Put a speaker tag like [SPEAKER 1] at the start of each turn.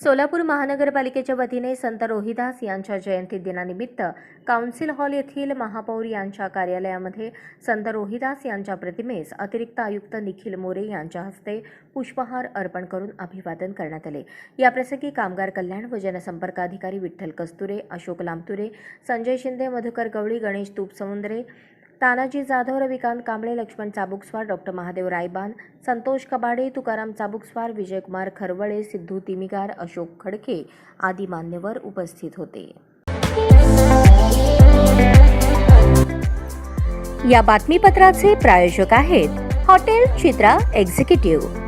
[SPEAKER 1] सोलापूर महानगरपालिकेच्या वतीने संत रोहिदास यांच्या जयंती दिनानिमित्त काउन्सिल हॉल येथील महापौर यांच्या कार्यालयामध्ये संत रोहिदास यांच्या प्रतिमेस अतिरिक्त आयुक्त निखिल मोरे यांच्या हस्ते पुष्पहार अर्पण करून अभिवादन करण्यात आले. याप्रसंगी कामगार कल्याण व जनसंपर्क अधिकारी विठ्ठल कस्तुरे अशोक लांबतुरे संजय शिंदे मधुकर गवळी गणेश तुपसमुंद्रे तानाजी जाधव रविकांत कांबळे लक्ष्मण चाबुकस्वार डॉक्टर महादेव रायबान संतोष कबाडे तुकाराम चाबुकस्वार विजयकुमार खरवळे सिद्धू तिमिगार अशोक खडके आदी मान्यवर उपस्थित होते. या बातमीपत्राचे प्रायोजक आहेत हॉटेल चित्रा एक्झिक्युटिव्ह.